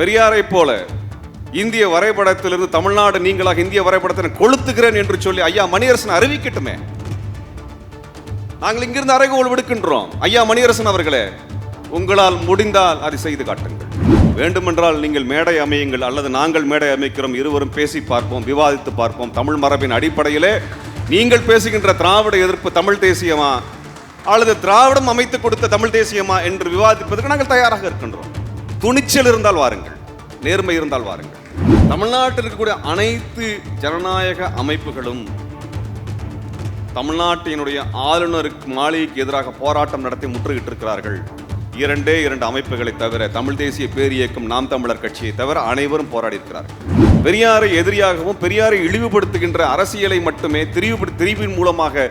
பெரியாரை போல இந்திய வரைபடத்திலிருந்து தமிழ்நாடு நீங்களாக இந்திய வரைபடத்தை கொளுத்துகிறேன் என்று சொல்லி ஐயா மணியரசன் அறிவிக்கட்டுமே. நாங்கள் இங்கிருந்து அறைகோல் விடுக்கின்றோம். ஐயா மணியரசன் அவர்களே உங்களால் முடிந்தால் அதை செய்து காட்டுங்கள். வேண்டுமென்றால் நீங்கள் மேடை அமையுங்கள் அல்லது நாங்கள் மேடை அமைக்கிறோம் இருவரும் பேசி பார்ப்போம் விவாதித்து பார்ப்போம். தமிழ் மரபின் அடிப்படையிலே நீங்கள் பேசுகின்ற திராவிட எதிர்ப்பு தமிழ் தேசியமா அல்லது திராவிடம் அமைத்து கொடுத்த தமிழ் தேசியமா என்று விவாதிப்பதற்கு நாங்கள் தயாராக இருக்கின்றோம். துணிச்சல் இருந்தால் வாருங்கள் நேர்மை இருந்தால் வாருங்கள். தமிழ்நாட்டில் இருக்கக்கூடிய அனைத்து ஜனநாயக அமைப்புகளும் தமிழ்நாட்டினுடைய ஆளுநருக்கு மாளிகைக்கு எதிராக போராட்டம் நடத்தி முற்றுகிட்டு இருக்கிறார்கள் இரண்டே இரண்டு அமைப்புகளை தவிர தமிழ் தேசிய பேரியக்கம் நாம் தமிழர் கட்சியை தவிர அனைவரும் போராடி இருக்கிறார்கள் பெரியாரை எதிரியாகவும் பெரியாரை இழிவுபடுத்துகின்ற அரசியலை மட்டுமே திரிவுபடு திரிவின் மூலமாக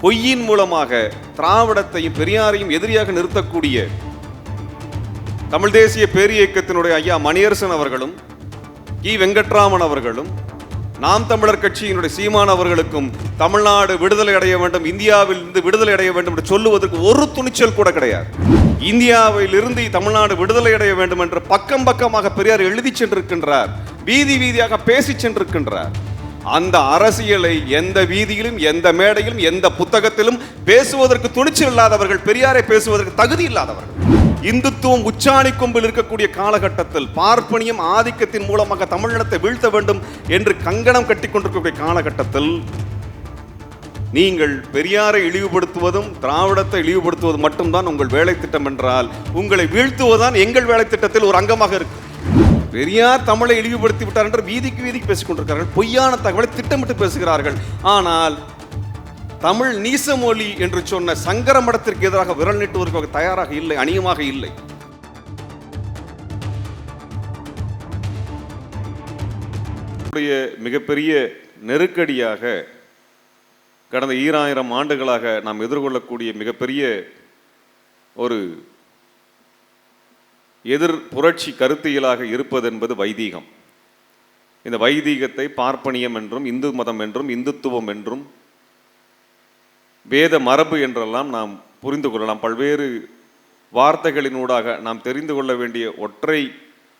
பொய்யின் மூலமாக திராவிடத்தையும் பெரியாரையும் எதிரியாக நிறுத்தக்கூடிய தமிழ் தேசிய பேரியக்கத்தினுடைய ஐயா மணியரசன் அவர்களும் இ வெங்கட்ராமன் அவர்களும் நாம் தமிழர் கட்சியினுடைய சீமான் அவர்களுக்கும் தமிழ்நாடு விடுதலை அடைய வேண்டும் இந்தியாவில் இருந்து விடுதலை அடைய வேண்டும் என்று சொல்லுவதற்கு ஒரு துணிச்சல் கூட கிடையாது. இந்தியாவில் இருந்து தமிழ்நாடு விடுதலை அடைய வேண்டும் என்று பக்கம் பக்கமாக பெரியார் எழுதி சென்றிருக்கின்றார் வீதி வீதியாக பேசி சென்றிருக்கின்றார். அந்த அரசியலை எந்த வீதியிலும் எந்த மேடையிலும் எந்த புத்தகத்திலும் பேசுவதற்கு துணிச்சல் இல்லாதவர்கள் பெரியாரை பேசுவதற்கு தகுதி இல்லாதவர்கள். இந்துத்துவம் உச்சாணி கொம்பில் இருக்கக்கூடிய காலகட்டத்தில் பார்ப்பனியம் ஆதிக்கத்தின் மூலமாக தமிழினத்தை வீழ்த்த வேண்டும் என்று கங்கணம் கட்டி கொண்டிருக்கக்கூடிய காலகட்டத்தில் நீங்கள் பெரியாரை இழிவுபடுத்துவதும் திராவிடத்தை இழிவுபடுத்துவதும் மட்டும்தான் உங்கள் வேலை திட்டம் என்றால் உங்களை வீழ்த்துவதுதான் எங்கள் வேலை திட்டத்தில் ஒரு அங்கமாக இருக்கு. பெரியார் தமிழை இழிவுபடுத்தி விட்டார் என்று வீதிக்கு வீதிக்கு பேசிக் கொண்டிருக்கிறார்கள் பொய்யான தகவலை திட்டமிட்டு பேசுகிறார்கள். ஆனால் தமிழ் நீசமொழி என்று சொன்ன சங்கர மடத்திற்கு எதிராக விரல் நீட்டுவதற்கு தயாராக இல்லை அணியமாக இல்லை. மிகப்பெரிய நெருக்கடியாக கடந்த ஈராயிரம் ஆண்டுகளாக நாம் எதிர்கொள்ளக்கூடிய மிகப்பெரிய ஒரு எதிர் புரட்சி கருத்தியலாக இருப்பது என்பது வைதீகம். இந்த வைதீகத்தை பார்ப்பனியம் என்றும் இந்து மதம் என்றும் இந்துத்துவம் என்றும் வேத மரபு என்றெல்லாம் நாம் புரிந்து கொள்ளலாம். பல்வேறு வார்த்தைகளினூடாக நாம் தெரிந்து கொள்ள வேண்டிய ஒற்றை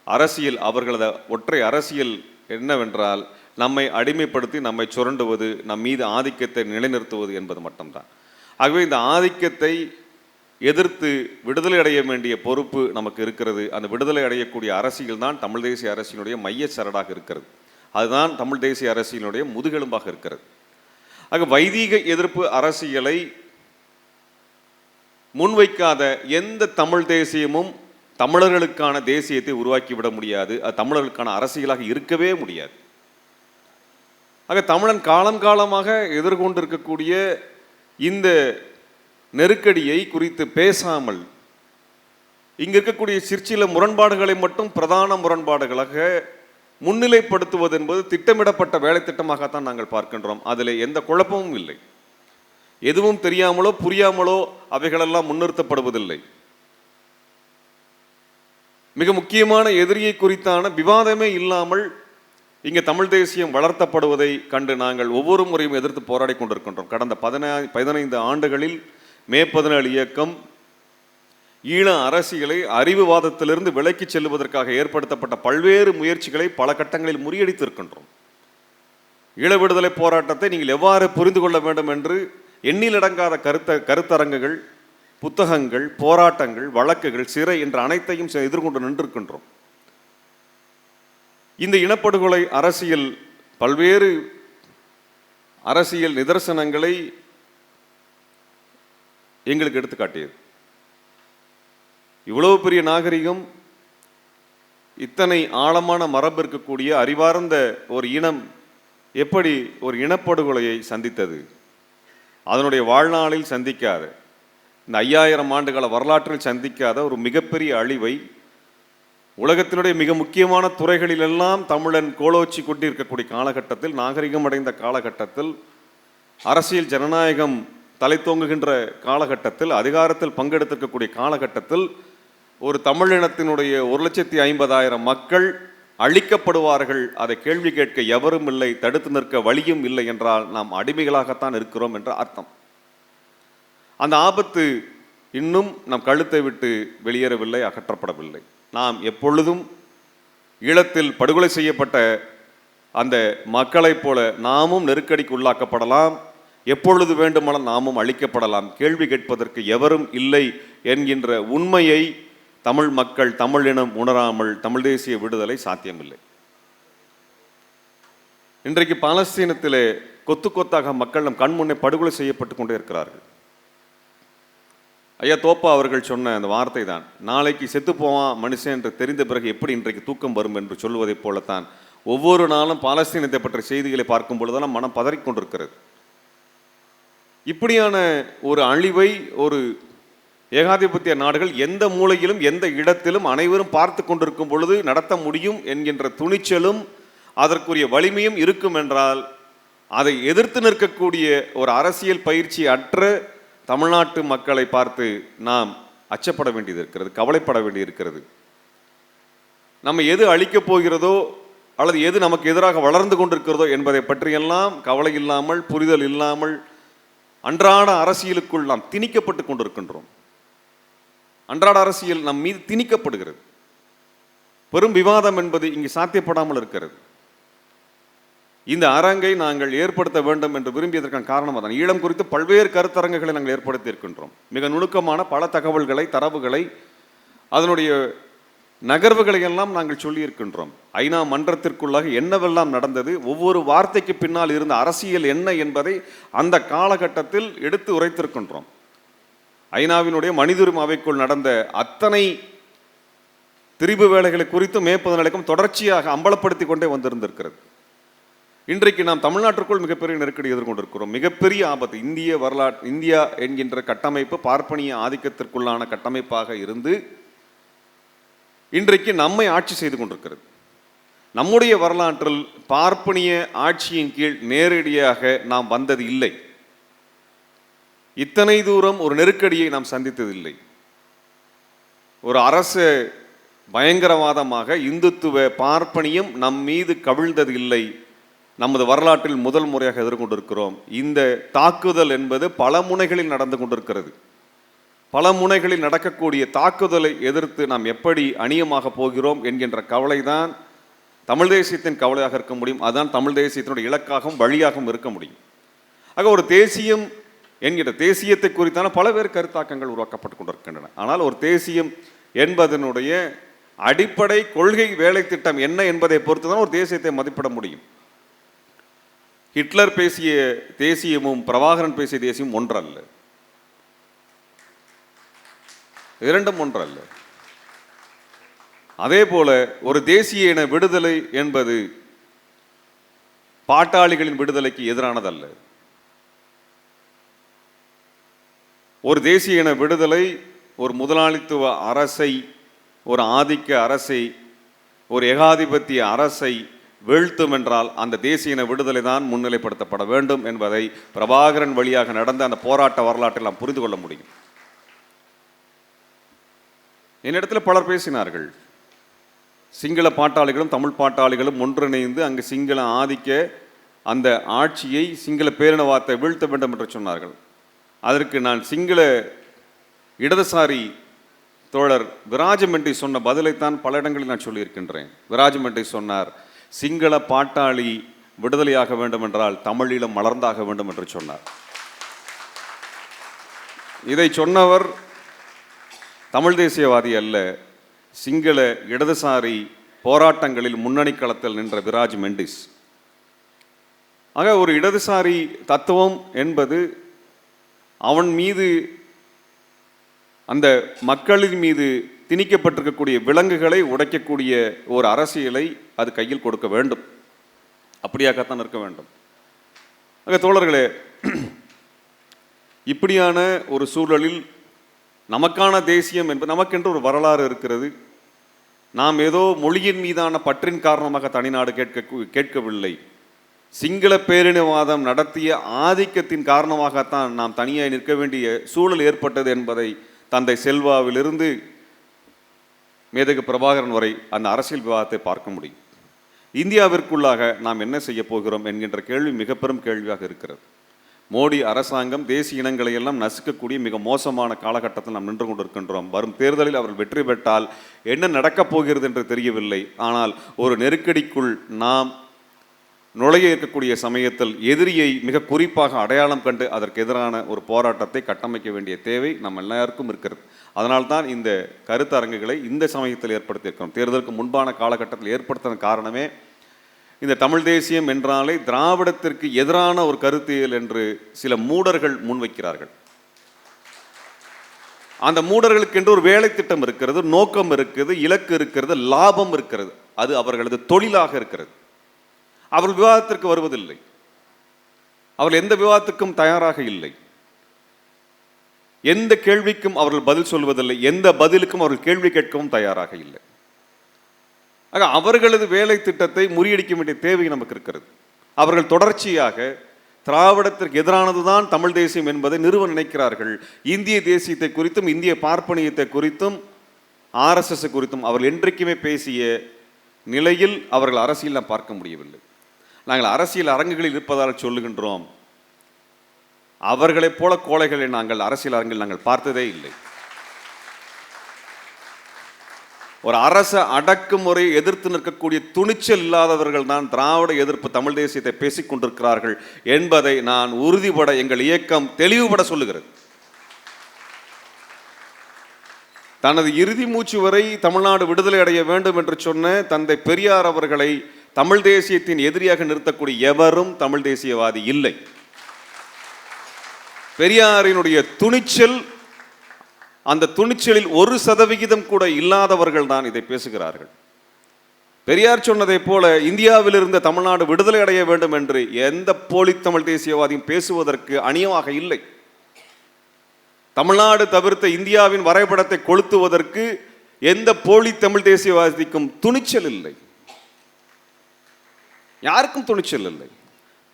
அரசியல் அவர்களது ஒற்றை அரசியல் என்னவென்றால் நம்மை அடிமைப்படுத்தி நம்மை சுரண்டுவது நம் மீது ஆதிக்கத்தை நிலைநிறுத்துவது என்பது மட்டும்தான். ஆகவே இந்த ஆதிக்கத்தை எதிர்த்து விடுதலை அடைய வேண்டிய பொறுப்பு நமக்கு இருக்கிறது. அந்த விடுதலை அடையக்கூடிய அரசியல் தான் தமிழ் தேசிய அரசியலுடைய மையச்சரடாக இருக்கிறது. அதுதான் தமிழ் தேசிய அரசியலுடைய முதுகெலும்பாக இருக்கிறது. ஆக வைதீக எதிர்ப்பு அரசியலை முன்வைக்காத எந்த தமிழ் தேசியமும் தமிழர்களுக்கான தேசியத்தை உருவாக்கிவிட முடியாது. அது தமிழர்களுக்கான அரசியலாக இருக்கவே முடியாது. ஆக தமிழன் காலம் காலமாக எதிர்கொண்டிருக்கக்கூடிய இந்த நெருக்கடியை குறித்து பேசாமல் இங்கே இருக்கக்கூடிய சிற்சில முரண்பாடுகளை மட்டும் பிரதான முரண்பாடுகளாக முன்னிலைப்படுத்துவது என்பது திட்டமிடப்பட்ட வேலை திட்டமாகத்தான் நாங்கள் பார்க்கின்றோம். அதில் எந்த குழப்பமும் இல்லை. எதுவும் தெரியாமலோ புரியாமலோ அவைகளெல்லாம் முன்னிறுத்தப்படுவதில்லை. மிக முக்கியமான எதிரியை குறித்தான விவாதமே இல்லாமல் இங்கே தமிழ் தேசியம் வளர்த்தப்படுவதை கண்டு நாங்கள் ஒவ்வொரு முறையும் எதிர்த்து போராடி கொண்டிருக்கின்றோம். கடந்த பதினா பதினைந்து ஆண்டுகளில் மே பதினேழு இயக்கம் ஈழ அரசியலை அறிவுவாதத்திலிருந்து விலக்கிச் செல்வதற்காக ஏற்படுத்தப்பட்ட பல்வேறு முயற்சிகளை பல கட்டங்களில் முறியடித்திருக்கின்றோம். ஈழ விடுதலை போராட்டத்தை நீங்கள் எவ்வாறு புரிந்து கொள்ள வேண்டும் என்று எண்ணிலடங்காத கருத்த கருத்தரங்குகள் புத்தகங்கள் போராட்டங்கள் வழக்குகள் சிறை என்ற அனைத்தையும் செ- எதிர்கொண்டு நின்றிருக்கின்றோம். இந்த இனப்படுகொலை அரசியல் பல்வேறு அரசியல் நிதர்சனங்களை எங்களுக்கு எடுத்துக்காட்டியது. இவ்வளோ இவ்வளவு பெரிய நாகரிகம் இத்தனை ஆழமான மரபு இருக்கக்கூடிய அறிவார்ந்த ஒரு இனம் எப்படி ஒரு இனப்படுகொலையை சந்தித்தது? அதனுடைய வாழ்நாளில் சந்திக்காத இந்த ஐயாயிரம் ஆண்டுகால வரலாற்றில் சந்திக்காத ஒரு மிகப்பெரிய அழிவை உலகத்தினுடைய மிக முக்கியமான துறைகளிலெல்லாம் தமிழன் கோலோச்சி கொண்டிருக்கக்கூடிய காலகட்டத்தில் நாகரிகம் அடைந்த காலகட்டத்தில் அரசியல் ஜனநாயகம் தலை தோங்குகின்ற காலகட்டத்தில் அதிகாரத்தில் பங்கெடுத்திருக்கக்கூடிய காலகட்டத்தில் ஒரு தமிழினத்தினுடைய ஒரு லட்சத்தி ஐம்பதாயிரம் மக்கள் அழிக்கப்படுவார்கள். அதை கேள்வி கேட்க எவரும் இல்லை தடுத்து நிற்க வழியும் இல்லை என்றால் நாம் அடிமைகளாகத்தான் இருக்கிறோம் என்ற அர்த்தம். அந்த ஆபத்து இன்னும் நம் கழுத்தை விட்டு வெளியேறவில்லை அகற்றப்படவில்லை. நாம் எப்பொழுதும் ஈழத்தில் படுகொலை செய்யப்பட்ட அந்த மக்களைப் போல நாமும் நெருக்கடிக்கு உள்ளாக்கப்படலாம். எப்பொழுது வேண்டுமானால் நாமும் அழிக்கப்படலாம். கேள்வி கேட்பதற்கு எவரும் இல்லை என்கின்ற உண்மையை தமிழ் மக்கள் தமிழ் இனம் உணராமல் தமிழ் தேசிய விடுதலை சாத்தியமில்லை. இன்றைக்கு பாலஸ்தீனத்திலே கொத்து கொத்தாக மக்கள் நம் கண் முன்னே படுகொலை செய்யப்பட்டு கொண்டே இருக்கிறார்கள். ஐயா தோப்பா அவர்கள் சொன்ன அந்த வார்த்தை தான் நாளைக்கு செத்து போவான் மனுஷன் என்று தெரிந்த பிறகு எப்படி இன்றைக்கு தூக்கம் வரும் என்று சொல்வதைப் போலத்தான் ஒவ்வொரு நாளும் பாலஸ்தீனத்தை பற்றிய செய்திகளை பார்க்கும் பொழுதெல்லாம் மனம் பதறிக்கொண்டிருக்கிறது இப்படியான ஒரு அழிவை ஒரு ஏகாதிபத்திய நாடுகள் எந்த மூலையிலும் எந்த இடத்திலும் அனைவரும் பார்த்து கொண்டிருக்கும் பொழுது நடத்த முடியும் என்கின்ற துணிச்சலும் அதற்குரிய வலிமையும் இருக்கும் என்றால் அதை எதிர்த்து நிற்கக்கூடிய ஒரு அரசியல் பயிற்சி அற்ற தமிழ்நாட்டு மக்களை பார்த்து நாம் அச்சப்பட வேண்டியது இருக்கிறது கவலைப்பட வேண்டியிருக்கிறது நம்ம எது அழிக்கப் போகிறதோ அல்லது எது நமக்கு எதிராக வளர்ந்து கொண்டிருக்கிறதோ என்பதை பற்றியெல்லாம் கவலை இல்லாமல் புரிதல் இல்லாமல் அன்றாட அரசியலுக்குள் நாம் திணிக்கப்பட்டு கொண்டிருக்கின்றோம். அன்றாட அரசியல் நம் மீது திணிக்கப்படுகிறது. பெரும் விவாதம் என்பது இங்கு சாத்தியப்படாமல் இருக்கிறது. இந்த அரங்கை நாங்கள் ஏற்படுத்த வேண்டும் என்று விரும்பியதற்கான காரணம் அதான். ஈழம் குறித்து பல்வேறு கருத்தரங்குகளை நாங்கள் ஏற்படுத்தி இருக்கின்றோம் மிக நுணுக்கமான பல தகவல்களை தரவுகளை அதனுடைய நகர்வுகளை எல்லாம் நாங்கள் சொல்லியிருக்கின்றோம். ஐநா மன்றத்திற்குள்ளாக என்னவெல்லாம் நடந்தது ஒவ்வொரு வார்த்தைக்கு பின்னால் இருந்த அரசியல் என்ன என்பதை அந்த காலகட்டத்தில் எடுத்து உரைத்திருக்கின்றோம். ஐநாவினுடைய மனித அவைக்குள் நடந்த அத்தனை திரிபு வேலைகளை குறித்து மே பதினேழுக்கும் தொடர்ச்சியாக அம்பலப்படுத்தி கொண்டே வந்திருந்திருக்கிறது. இன்றைக்கு நாம் தமிழ்நாட்டிற்குள் மிகப்பெரிய நெருக்கடி எதிர்கொண்டிருக்கிறோம். மிகப்பெரிய ஆபத்து. இந்திய வரலாற்று இந்தியா என்கின்ற கட்டமைப்பு பார்ப்பனிய ஆதிக்கத்திற்குள்ளான கட்டமைப்பாக இருந்து இன்றைக்கு நம்மை ஆட்சி செய்து கொண்டிருக்கிறது. நம்முடைய வரலாற்றில் பார்ப்பனிய ஆட்சியின் கீழ் நேரடியாக நாம் வந்தது இல்லை. இத்தனை தூரம் ஒரு நெருக்கடியை நாம் சந்தித்ததில்லை. ஒரு அரசு பயங்கரவாதமாக இந்துத்துவ பார்ப்பனியம் நம் மீது கவிழ்ந்தது இல்லை நமது வரலாற்றில் முதல் முறையாக எதிர்கொண்டிருக்கிறோம். இந்த தாக்குதல் என்பது பல முனைகளில் நடந்து கொண்டிருக்கிறது. பல முனைகளில் நடக்கக்கூடிய தாக்குதலை எதிர்த்து நாம் எப்படி அணியமாக போகிறோம் என்கின்ற கவலைதான் தமிழ் தேசியத்தின் கவலையாக இருக்க முடியும். அதுதான் தமிழ் தேசியத்தினுடைய இலக்காகவும் வழியாகவும் இருக்க முடியும். ஆக ஒரு தேசியம் என்கிற தேசியத்தை குறித்தான பலவேறு கருத்தாக்கங்கள் உருவாக்கப்பட்டு கொண்டிருக்கின்றன. ஆனால் ஒரு தேசியம் என்பதனுடைய அடிப்படை கொள்கை வேலை திட்டம் என்ன என்பதை பொறுத்து தான் ஒரு தேசியத்தை மதிப்பிட முடியும். ஹிட்லர் பேசிய தேசியமும் பிரபாகரன் பேசிய தேசியம் ஒன்றல்ல. இரண்டும் ஒன்றல்ல. அதே போல ஒரு தேசிய இன விடுதலை என்பது பாட்டாளிகளின் விடுதலைக்கு எதிரானதல்ல. ஒரு தேசிய இன விடுதலை ஒரு முதலாளித்துவ அரசை ஒரு ஆதிக்க அரசை ஒரு ஏகாதிபத்திய அரசை வீழ்த்தும் என்றால் அந்த தேசிய இன விடுதலை தான் முன்னிலைப்படுத்தப்பட வேண்டும் என்பதை பிரபாகரன் வழியாக நடந்த அந்த போராட்ட வரலாற்றில் நாம் புரிந்து கொள்ள முடியும். என்னிடத்தில் பலர் பேசினார்கள். சிங்கள பாட்டாளிகளும் தமிழ் பாட்டாளிகளும் ஒன்றிணைந்து அங்கு சிங்கள ஆதிக்க அந்த ஆட்சியை சிங்கள பேரினவாத்தை வீழ்த்த வேண்டும் என்று சொன்னார்கள். அதற்கு நான் சிங்கள இடதுசாரி தோழர் விராஜமெண்டி சொன்ன பதிலைத்தான் பல இடங்களில் நான் சொல்லியிருக்கின்றேன். விராஜமெண்டி சொன்னார் சிங்கள பாட்டாளி விடுதலையாக வேண்டும் என்றால் தமிழீழம் மலர்ந்தாக வேண்டும் என்று சொன்னார். இதை சொன்னவர் தமிழ் தேசியவாதி அல்ல சிங்கள இடதுசாரி போராட்டங்களில் முன்னணி களத்தில் நின்ற விராஜ் மெண்டிஸ். ஆக ஒரு இடதுசாரி தத்துவம் என்பது அவன் மீது அந்த மக்களின் மீது திணிக்கப்பட்டிருக்கக்கூடிய விலங்குகளை உடைக்கக்கூடிய ஒரு அரசியலை அது கையில் கொடுக்க வேண்டும். அப்படியாகத்தான் இருக்க வேண்டும். அங்கே தோழர்களே இப்படியான ஒரு சூழலில் நமக்கான தேசியம் என்பது நமக்கென்று ஒரு வரலாறு இருக்கிறது. நாம் ஏதோ மொழியின் மீதான பற்றின் காரணமாக தனிநாடு கேட்க கேட்கவில்லை. சிங்கள பேரினவாதம் நடத்திய ஆதிக்கத்தின் காரணமாகத்தான் நாம் தனியாக நிற்க வேண்டிய சூழல் ஏற்பட்டது என்பதை தந்தை செல்வாவிலிருந்து மேதகு பிரபாகரன் வரை அந்த அரசியல் விவாதத்தை பார்க்க முடியும். இந்தியாவிற்குள்ளாக நாம் என்ன செய்ய போகிறோம் என்கின்ற கேள்வி மிக பெரும் கேள்வியாக இருக்கிறது. மோடி அரசாங்கம் தேசிய இனங்களை எல்லாம் நசுக்கக்கூடிய மிக மோசமான காலகட்டத்தில் நாம் நின்று கொண்டிருக்கின்றோம். வரும் தேர்தலில் அவர்கள் வெற்றி பெற்றால் என்ன நடக்கப் போகிறது என்று தெரியவில்லை. ஆனால் ஒரு நெருக்கடிக்குள் நாம் நுழைய இருக்கக்கூடிய சமயத்தில் எதிரியை மிக குறிப்பாக அடையாளம் கண்டு அதற்கு எதிரான ஒரு போராட்டத்தை கட்டமைக்க வேண்டிய தேவை நம்ம எல்லாருக்கும் இருக்கிறது. அதனால்தான் இந்த கருத்தரங்குகளை இந்த சமயத்தில் ஏற்படுத்தியிருக்கிறோம். தேர்தலுக்கு முன்பான காலகட்டத்தில் ஏற்படுத்தின காரணமே இந்த தமிழ் தேசியம் என்றாலே திராவிடத்திற்கு எதிரான ஒரு கருத்தியல் என்று சில மூடர்கள் முன்வைக்கிறார்கள். அந்த மூடர்களுக்கென்று ஒரு வேலை திட்டம் இருக்கிறது நோக்கம் இருக்கிறது இலக்கு இருக்கிறது லாபம் இருக்கிறது. அது அவர்களது தொழிலாக இருக்கிறது. அவர்கள் விவாதத்திற்கு வருவதில்லை. அவர்கள் எந்த விவாதத்துக்கும் தயாராக இல்லை. எந்த கேள்விக்கும் அவர்கள் பதில் சொல்வதில்லை. எந்த பதிலுக்கும் அவர்கள் கேள்வி கேட்கவும் தயாராக இல்லை. ஆக அவர்களது வேலை திட்டத்தை முறியடிக்க வேண்டிய தேவை நமக்கு இருக்கிறது. அவர்கள் தொடர்ச்சியாக திராவிடத்திற்கு எதிரானதுதான் தமிழ் தேசியம் என்பதை நிறுவ நினைக்கிறார்கள். இந்திய தேசியத்தை குறித்தும் இந்திய பார்ப்பனியத்தை குறித்தும் ஆர்எஸ்எஸ் குறித்தும் அவர்கள் என்றைக்குமே பேசிய நிலையில் அவர்கள் அரசியலில் பார்க்க முடியவில்லை. நாங்கள் அரசியல் அரங்குகளில் இருப்பதால் சொல்லுகின்றோம். அவர்களைப் போல கோழைகளை நாங்கள் அரசியல் அரங்கில் நாங்கள் பார்த்ததே இல்லை. ஒரு அரச அடக்குமுறை எதிர்த்து நிற்கக்கூடிய துணிச்சல் இல்லாதவர்கள் தான் திராவிட எதிர்ப்பு தமிழ் தேசியத்தை பேசிக் கொண்டிருக்கிறார்கள் என்பதை நான் உறுதிபட எங்கள் இயக்கம் தெளிவுபட சொல்லுகிறது. தனது இறுதி மூச்சு வரை தமிழ்நாடு விடுதலை அடைய வேண்டும் என்று சொன்ன தந்தை பெரியார் அவர்களை தமிழ் தேசியத்தின் எதிரியாக நிறுத்தக்கூடிய எவரும் தமிழ் தேசியவாதி இல்லை. பெரியாரினுடைய துணிச்சல் அந்த துணிச்சலில் ஒரு சதவிகிதம் கூட இல்லாதவர்கள் தான் இதை பேசுகிறார்கள். பெரியார் சொன்னதைப் போல இந்தியாவில் இருந்த தமிழ்நாடு விடுதலை அடைய வேண்டும் என்று எந்த போலி தமிழ் தேசியவாதியும் பேசுவதற்கு அணியமாக இல்லை. தமிழ்நாடு தவிர்த்த இந்தியாவின் வரைபடத்தை கொளுத்துவதற்கு எந்த போலி தமிழ் தேசியவாதிக்கும் துணிச்சல் இல்லை. யாருக்கும் துணிச்சல் இல்லை.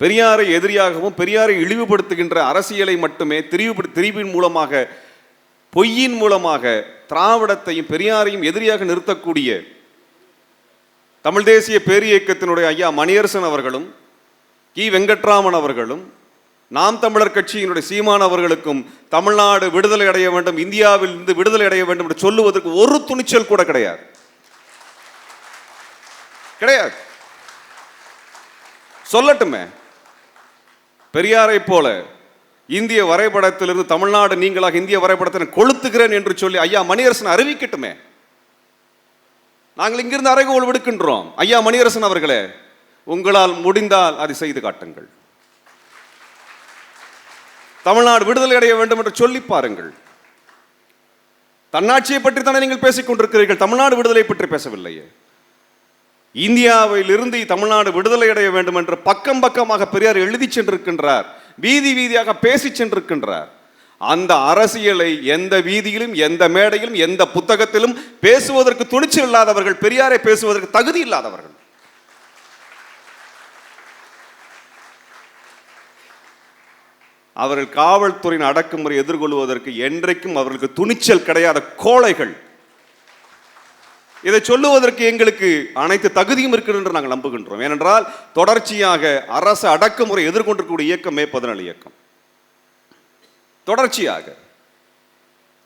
பெரியாரை எதிரியாகவும் பெரியாரை இழிவுபடுத்துகின்ற அரசியலை மட்டுமே திரிவுபடு திரிவின் மூலமாக பொய்யின் மூலமாக திராவிடத்தையும் பெரியாரையும் எதிரியாக நிறுத்தக்கூடிய தமிழ் தேசிய பேரியக்கத்தினுடைய ஐயா மணியரசன் அவர்களும் கி. வெங்கட்ராமன் அவர்களும் நாம் தமிழர் கட்சியினுடைய சீமான் அவர்களுக்கும் தமிழ்நாடு விடுதலை அடைய வேண்டும் இந்தியாவில் இருந்து விடுதலை அடைய வேண்டும் என்று சொல்லுவதற்கு ஒரு துணிச்சல் கூட கிடையாது. கிடையாது. சொல்லட்டுமே. பெரியாரை போல இந்திய வரைபடத்திலிருந்து தமிழ்நாடு நீங்களாக இந்திய வரைபடத்தை கொளுத்துகிறேன் என்று சொல்லி ஐயா மணியரசன் அறிவிக்கட்டுமே. நாங்கள் இங்கிருந்து அறைகோல் விடுக்கின்றோம். ஐயா மணியரசன் அவர்களே உங்களால் முடிந்தால் அதை செய்து காட்டுங்கள். தமிழ்நாடு விடுதலை அடைய வேண்டும் என்று சொல்லி பாருங்கள். தன்னாட்சியை பற்றி தானே நீங்கள் பேசிக் கொண்டிருக்கிறீர்கள். தமிழ்நாடு விடுதலை பற்றி பேசவில்லையே. இந்தியாவிலிருந்து தமிழ்நாடு விடுதலை அடைய வேண்டும் என்று பக்கம் பக்கமாக பெரியார் எழுதி சென்றிருக்கின்றார். வீதி வீதியாக பேசி சென்றிருக்கின்றார். அந்த அரசியலை எந்த வீதியிலும் எந்த மேடையிலும் எந்த புத்தகத்திலும் பேசுவதற்கு துணிச்சல் இல்லாதவர்கள் பெரியாரை பேசுவதற்கு தகுதி இல்லாதவர்கள். அவர்கள் காவல்துறையின் அடக்குமுறை எதிர்கொள்வதற்கு என்றைக்கும் அவர்களுக்கு துணிச்சல் கிடையாத கோழைகள். இதை சொல்லுவதற்கு எங்களுக்கு அனைத்து தகுதியும் இருக்கிறது என்று நாங்கள் நம்புகின்றோம். ஏனென்றால் தொடர்ச்சியாக அரசு அடக்குமுறை எதிர்கொண்டிருக்கக்கூடிய இயக்கம் மே பதினாலு இயக்கம். தொடர்ச்சியாக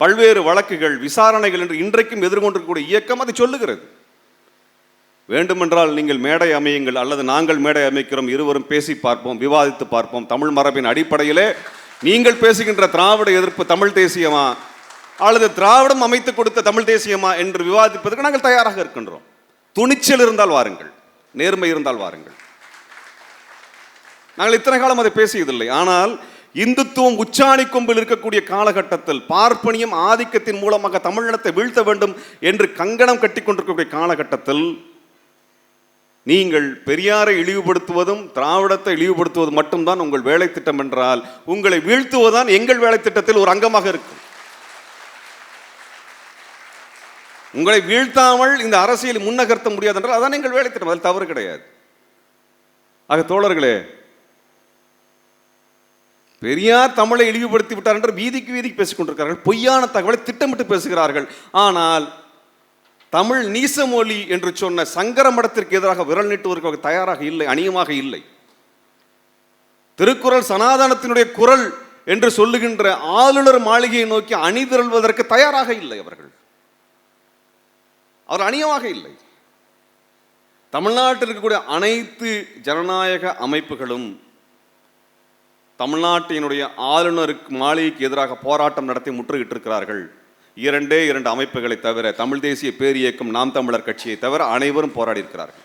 பல்வேறு வழக்குகள் விசாரணைகள் என்று இன்றைக்கும் எதிர்கொண்டிருக்கக்கூடிய இயக்கம் அதை சொல்லுகிறது. வேண்டுமென்றால் நீங்கள் மேடை அமையுங்கள் அல்லது நாங்கள் மேடை அமைக்கிறோம் இருவரும் பேசி பார்ப்போம் விவாதித்து பார்ப்போம். தமிழ் மரபின் அடிப்படையிலே நீங்கள் பேசுகின்ற திராவிட எதிர்ப்பு தமிழ் தேசியமா? அல்லது திராவிடம் அமைத்து கொடுத்த தமிழ் தேசியமா என்று விவாதிப்பதற்கு நாங்கள் தயாராக இருக்கின்றோம். துணிச்சல் இருந்தால் வாருங்கள் நேர்மை இருந்தால் வாருங்கள். நாங்கள் இத்தனை காலம் அதை பேசியதில்லை. ஆனால் இந்துத்துவம் உச்சாணி கொம்பில் இருக்கக்கூடிய காலகட்டத்தில் பார்ப்பனியம் ஆதிக்கத்தின் மூலமாக தமிழினத்தை வீழ்த்த வேண்டும் என்று கங்கணம் கட்டி கொண்டிருக்கக்கூடிய காலகட்டத்தில் நீங்கள் பெரியாரை இழிவுபடுத்துவதும் திராவிடத்தை இழிவுபடுத்துவது மட்டும்தான் உங்கள் வேலை திட்டம் என்றால் உங்களை வீழ்த்துவதுதான் எங்கள் வேலை திட்டத்தில் ஒரு அங்கமாக இருக்கும். உங்களை வீழ்த்தாமல் இந்த அரசியலை முன்னகர்த்த முடியாது என்றால் அதான் எங்கள் வேலை திட்டம். அதில் தவறு கிடையாது. ஆக தோழர்களே பெரியார் தமிழை இழிவுபடுத்தி விட்டார் என்று வீதிக்கு வீதிக்கு பேசிக்கொண்டிருக்கிறார்கள் பொய்யான தகவலை திட்டமிட்டு பேசுகிறார்கள். ஆனால் தமிழ் நீசமொழி என்று சொன்ன சங்கர மடத்திற்கு எதிராக விரல் நீட்டுவதற்கு தயாராக இல்லை அணியமாக இல்லை. திருக்குறள் சனாதனத்தினுடைய குரல் என்று சொல்லுகின்ற ஆளுநர் மாளிகையை நோக்கி அணிதிரள்வதற்கு தயாராக இல்லை அவர்கள். அவர் அணியமாக இல்லை. தமிழ்நாட்டில் இருக்கக்கூடிய அனைத்து ஜனநாயக அமைப்புகளும் தமிழ்நாட்டினுடைய ஆளுநருக்கு மாளிகைக்கு எதிராக போராட்டம் நடத்தி முற்றுகிட்டு இருக்கிறார்கள் இரண்டே இரண்டு அமைப்புகளை தவிர தமிழ் தேசிய பேரியக்கம் நாம் தமிழர் கட்சியை தவிர அனைவரும் போராடி இருக்கிறார்கள்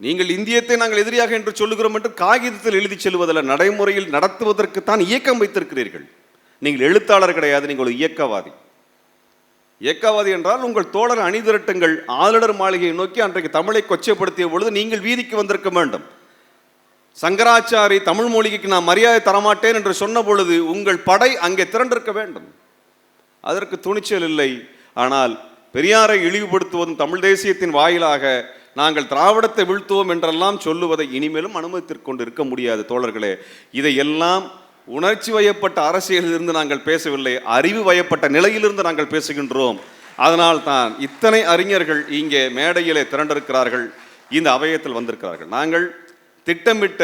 நீங்கள் இந்தியத்தை நாங்கள் எதிரியாக என்று சொல்லுகிறோம் என்று காகிதத்தில் எழுதி செல்வதில் நடைமுறையில் நடத்துவதற்கு தான் இயக்கம் வைத்திருக்கிறீர்கள். நீங்கள் எழுத்தாளர் கிடையாது நீங்கள் ஒரு இயக்கவாதி. இயக்கவாதி என்றால் உங்கள் தோழர் அணிதிரட்டுங்கள் ஆளுநர் மாளிகையை நோக்கி அன்றைக்கு தமிழை கொச்சைப்படுத்திய பொழுது நீங்கள் வீதிக்கு வந்திருக்க வேண்டும். சங்கராச்சாரி தமிழ் மொழிக்கு நான் மரியாதை தரமாட்டேன் என்று சொன்ன பொழுது உங்கள் படை அங்கே திரண்டிருக்க வேண்டும். அதற்கு துணிச்சல் இல்லை. ஆனால் பெரியாரை இழிவுபடுத்துவதும் தமிழ் தேசியத்தின் வாயிலாக நாங்கள் திராவிடத்தை வீழ்த்துவோம் என்றெல்லாம் சொல்லுவதை இனிமேலும் அனுமதித்துக் கொண்டு இருக்க முடியாது தோழர்களே. இதையெல்லாம் உணர்ச்சி வயப்பட்ட அரசியலிலிருந்து நாங்கள் பேசவில்லை அறிவு வயப்பட்ட நிலையிலிருந்து நாங்கள் பேசுகின்றோம். அதனால் தான் இத்தனை அறிஞர்கள் இங்கே மேடையிலே திரண்டிருக்கிறார்கள் இந்த அவயத்தில் வந்திருக்கிறார்கள். நாங்கள் திட்டமிட்ட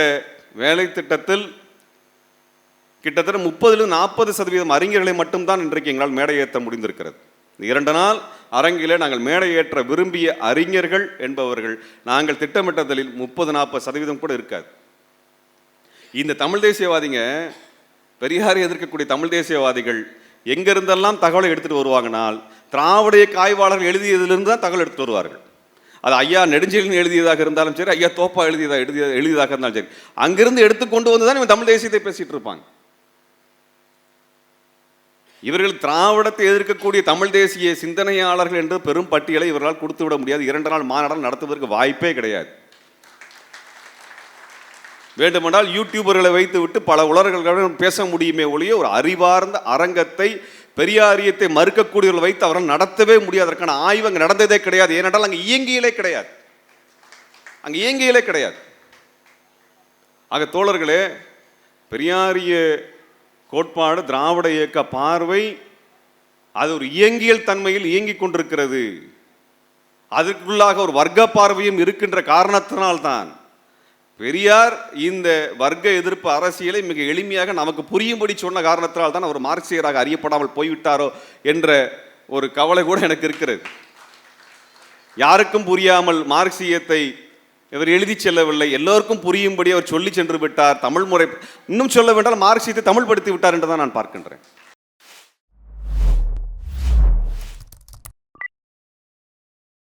வேலை திட்டத்தில் கிட்டத்தட்ட முப்பதிலிருந்து நாற்பது சதவீதம் அறிஞர்களை மட்டும்தான் இன்றைக்கு எங்களால் மேடையேற்ற முடிந்திருக்கிறது. இரண்டு நாள் அரங்கிலே நாங்கள் மேடையேற்ற விரும்பிய அறிஞர்கள் என்பவர்கள் நாங்கள் திட்டமிட்டதில் முப்பது நாற்பது சதவீதம் கூட இருக்காது. இந்த தமிழ் தேசியவாதிங்க பெரியாரை எதிர்க்கக்கூடிய தமிழ் தேசியவாதிகள் எங்கிருந்தெல்லாம் தகவலை எடுத்துகிட்டு வருவாங்கனால் திராவிடைய காய்வாளர்கள் எழுதியதிலிருந்து தான் தகவல் எடுத்து வருவார்கள். அது ஐயா நெடுஞ்செழியன் எழுதியதாக இருந்தாலும் சரி ஐயா தோப்பா எழுதியதாக எழுதிய எழுதியதாக இருந்தாலும் சரி. அங்கிருந்து எடுத்துக்கொண்டு வந்து தான் இவன் தமிழ் தேசியத்தை பேசிட்டு இருப்பாங்க. இவர்கள் திராவிடத்தை எதிர்க்கக்கூடிய தமிழ் தேசிய சிந்தனையாளர்கள் என்று பெரும் பட்டியலை இவர்களால் கொடுத்து விட முடியாது. இரண்டு நாள் மாநாடம் நடத்துவதற்கு வாய்ப்பே கிடையாது. வேண்டுமென்றால் யூடியூபர்களை வைத்து விட்டு பல உலர்களுடன் பேச முடியுமே ஒழிய ஒரு அறிவார்ந்த அரங்கத்தை பெரியாரியத்தை மறுக்கக்கூடியவர்கள் வைத்து அவரால் நடத்தவே முடியாது. அதற்கான ஆய்வு அங்கே நடந்ததே கிடையாது. ஏனென்றால் அங்கே இயங்கியலே கிடையாது. அங்கே இயங்கியலே கிடையாது. ஆக தோழர்களே பெரியாரிய கோட்பாடு திராவிட இயக்க பார்வை அது ஒரு இயங்கியல் தன்மையில் இயங்கிக் கொண்டிருக்கிறது. அதற்குள்ளாக ஒரு வர்க்க பார்வையும் இருக்கின்ற காரணத்தினால்தான் பெரியார் இந்த வர்க்க எதிர்ப்பு அரசியலை மிக எளிமையாக நமக்கு புரியும்படி சொன்ன காரணத்தினால் தான் அவர் மார்க்சியராக அறியப்படாமல் போய்விட்டாரோ என்ற ஒரு கவலை கூட எனக்கு இருக்கிறது. யாருக்கும் புரியாமல் மார்க்சியத்தை இவர் எழுதி செல்லவில்லை. எல்லோருக்கும் புரியும்படி அவர் சொல்லி சென்று விட்டார். தமிழ் முறை இன்னும் சொல்ல வேண்டால் மார்க்சியத்தை தமிழ் படுத்தி விட்டார் என்று தான் நான் பார்க்கின்றேன்.